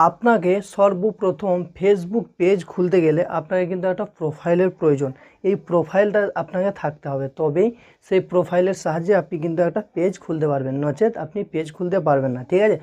আপনাকে সর্বপ্রথম Facebook page খুলতে গেলে আপনাকে কিন্তু একটা প্রোফাইলের প্রয়োজন। এই প্রোফাইলটা আপনাকে থাকতে হবে। তবেই সেই প্রোফাইলের সাহায্যে আপনি কিন্তু একটা পেজ খুলতে পারবেন। নচেত আপনি পেজ খুলতে পারবেন না, ঠিক আছে?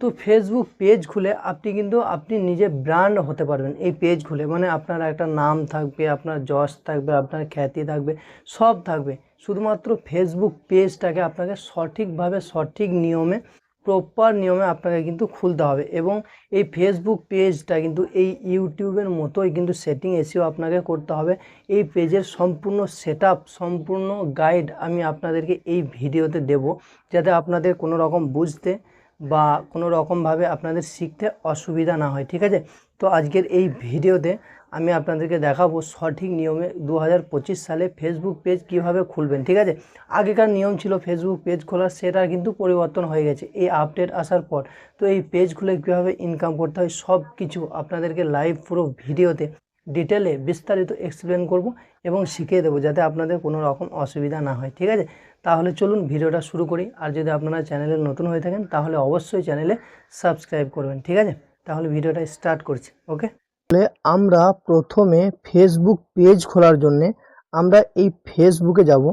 তো ফেসবুক পেজ খুলে আপনি কিন্তু আপনি নিজে ব্র্যান্ড হতে পারবেন এই পেজ খুলে। মানে আপনার একটা নাম থাকবে, আপনার যশ থাকবে, আপনার খ্যাতি থাকবে, সব থাকবে। শুধুমাত্র ফেসবুক পেজটাকে আপনাকে সঠিকভাবে, সঠিক নিয়মে প্রপার নিয়মে আপনাকে কিন্তু খুলতে হবে এবং এই ফেসবুক পেজটা কিন্তু এই ইউটিউবের মতোই কিন্তু সেটিং এসিও আপনাকে করতে হবে। এই পেজের সম্পূর্ণ সেট সম্পূর্ণ গাইড আমি আপনাদেরকে এই ভিডিওতে দেব, যাতে আপনাদের কোনো রকম বুঝতে বা কোনো রকমভাবে আপনাদের শিখতে অসুবিধা না হয়, ঠিক আছে? তো আজকের এই ভিডিওতে আমি আপনাদেরকে দেখাবো সঠিক নিয়মে দু হাজার পঁচিশ সালে ফেসবুক পেজ কীভাবে খুলবেন, ঠিক আছে? আগেকার নিয়ম ছিল ফেসবুক পেজ খোলার সেটা কিন্তু পরিবর্তন হয়ে গেছে। এই আপডেট আসার পর তো এই পেজ খুলে কীভাবে ইনকাম করতে হয় সব কিছু আপনাদেরকে লাইভ পুরো ভিডিওতে ডিটেলে বিস্তারিত এক্সপ্লেন করব এবং শিখিয়ে দেবো যাতে আপনাদের কোনো রকম অসুবিধা না হয়, ঠিক আছে? তাহলে চলুন ভিডিওটা শুরু করি। আর যদি আপনারা চ্যানেলে নতুন হয়ে থাকেন, তাহলে অবশ্যই চ্যানেলে সাবস্ক্রাইব করবেন, ঠিক আছে? তাহলে ভিডিওটা স্টার্ট করছি ওকে তাহলে আমরা প্রথমে ফেসবুক পেজ খোলার জন্যে আমরা এই ফেসবুকে যাব।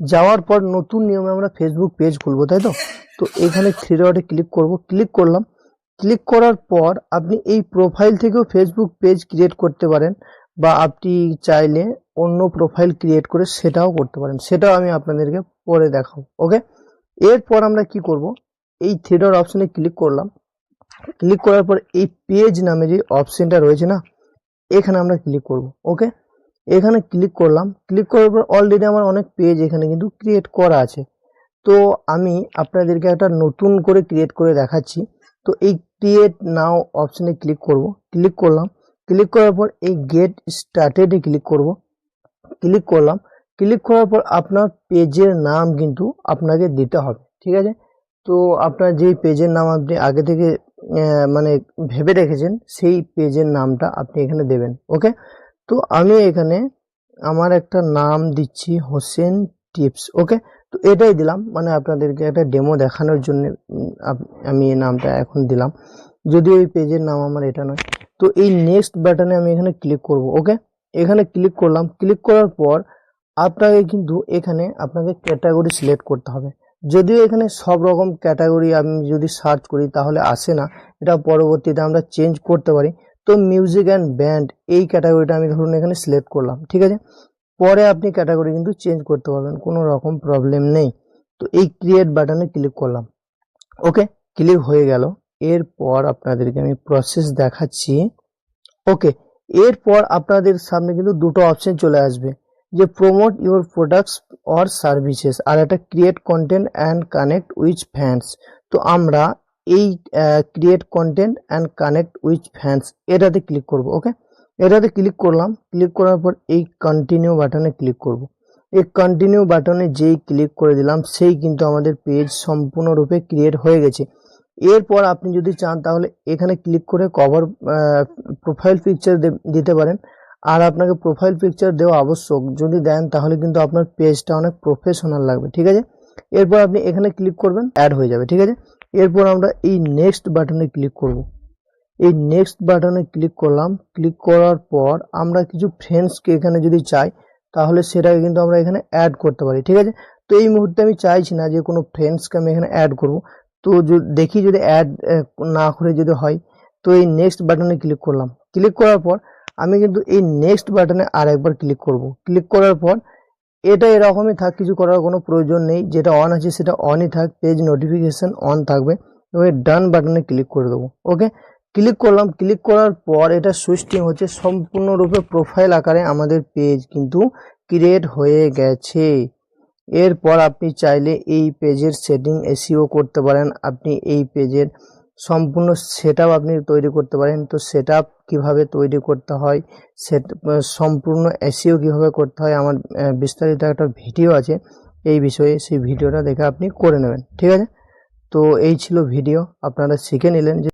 যাওয়ার পর নতুন নিয়মে আমরা ফেসবুক পেজ খুলবো, তাই তো? তো এখানে থ্রি ডটে ক্লিক করব। ক্লিক করলাম। ক্লিক করার পর আপনি এই প্রোফাইল থেকেও ফেসবুক পেজ ক্রিয়েট করতে পারেন বা আপনি চাইলে অন্য প্রোফাইল ক্রিয়েট করে সেটাও করতে পারেন। সেটাও আমি আপনাদেরকে পরে দেখাবো ওকে এরপর আমরা কি করব? এই থ্রি ডট অপশনে ক্লিক করলাম। ক্লিক করার পর এই পেজ নামে যে অপশনটা রয়েছে না, এখানে আমরা ক্লিক করব ওকে এখানে ক্লিক করলাম। ক্লিক করার পর অলরেডি আমার অনেক পেজ এখানে কিন্তু ক্রিয়েট করা আছে। তো আমি আপনাদেরকে একটা নতুন করে ক্রিয়েট করে দেখাচ্ছি। তো এই ক্রিয়েট নাও অপশনে ক্লিক করব। ক্লিক করলাম। ক্লিক করার পর এই গেট স্টার্টেডে ক্লিক করব। ক্লিক করলাম। ক্লিক করার পর আপনার পেজের নাম কিন্তু আপনাকে দিতে হবে, ঠিক আছে? তো আপনার যেই পেজের নাম আপনি আগে থেকে মানে ভেবে রেখেছেন, সেই পেজের নামটা আপনি এখানে দেবেন ওকে তো আমি এখানে আমার একটা নাম দিচ্ছি হোসেন টিপস ওকে তো এটাই দিলাম মানে আপনাদেরকে একটা ডেমো দেখানোর জন্য আমি এই নামটা এখন দিলাম। যদিও এই পেজের নাম আমার এটা নয়। তো এই নেক্সট বাটনে আমি এখানে ক্লিক করব ওকে এখানে ক্লিক করলাম ক্লিক করার পর আপনাকে কিন্তু এখানে আপনাকে ক্যাটাগরি সিলেক্ট করতে হবে। যদিও এখানে সব রকম ক্যাটাগরি আমি যদি সার্চ করি তাহলে আসে না, এটা পরবর্তীতে আমরা চেঞ্জ করতে পারি। তো মিউজিক অ্যান্ড ব্যান্ড এই ক্যাটাগরিটা আমি ধরুন এখানে সিলেক্ট করলাম, ঠিক আছে? পরে আপনি ক্যাটাগরি কিন্তু চেঞ্জ করতে পারবেন, কোনো রকম প্রবলেম নেই। তো এই ক্রিয়েট বাটনে ক্লিক করলাম। ওকে ক্লিক হয়ে গেল। এরপর আপনাদেরকে আমি প্রসেস দেখাচ্ছি। ওকে এরপর আপনাদের সামনে কিন্তু দুটো অপশন চলে আসবে। যে promote your products or services আর একটা create content and connect with fans তো আমরা এই create content and connect with fans এটাতে ক্লিক করব। ওকে এটাতে ক্লিক করলাম ক্লিক করার পর এই কন্টিনিউ বাটনে ক্লিক করব। এই কন্টিনিউ বাটনে যেই ক্লিক করে দিলাম, সেই কিন্তু আমাদের পেজ সম্পূর্ণরূপে ক্রিয়েট হয়ে গেছে। এরপর আপনি যদি চান, তাহলে এখানে ক্লিক করে কভার প্রোফাইল পিকচার দিতে পারেন। আর আপনাকে প্রোফাইল পিকচার দেওয়া আবশ্যক। যদি দেন, তাহলে কিন্তু আপনার পেজটা অনেক প্রফেশনাল লাগবে, ঠিক আছে? এরপর আপনি এখানে ক্লিক করবেন অ্যাড হয়ে যাবে, ঠিক আছে? এরপর আমরা এই নেক্সট বাটনে ক্লিক করব। এই নেক্সট বাটনে ক্লিক করলাম। ক্লিক করার পর আমরা কিছু ফ্রেন্ডসকে এখানে যদি চাই, তাহলে সেটাকে কিন্তু আমরা এখানে অ্যাড করতে পারি, ঠিক আছে? তো এই মুহূর্তে আমি চাইছি না যে কোনো ফ্রেন্ডসকে আমি এখানে অ্যাড করব। তো দেখি যদি অ্যাড না করে যদি হয়, তো এই নেক্সট বাটনে ক্লিক করলাম। ক্লিক করার পর আমি কিন্তু এই নেক্সট বাটনে আর একবার ক্লিক করব। ক্লিক করার পর এটা এরকমই থাক, কিছু করার কোনো প্রয়োজন নেই। যেটা অন আছে সেটা অনই থাক পেজ নোটিফিকেশন অন থাকবে। এবং ডান বাটনে ক্লিক করে দেবো ওকে ক্লিক করলাম ক্লিক করার পর এটা সুইচিং হচ্ছে সম্পূর্ণরূপে প্রোফাইল আকারে আমাদের পেজ কিন্তু ক্রিয়েট হয়ে গেছে। এরপর আপনি চাইলে এই পেজের সেটিং এসিও করতে পারেন, আপনি এই পেজের সম্পূর্ণ সেট আপনি তৈরি করতে পারেন। তো সেট কীভাবে তৈরি করতে হয় সেট সম্পূর্ণ এসিও কীভাবে করতে হয়, আমার বিস্তারিত একটা ভিডিও আছে, এই বিষয়ে সেই ভিডিওটা দেখে আপনি করে নেবেন, ঠিক আছে? তো এই ছিল ভিডিও আপনারা শিখে নিলেন যে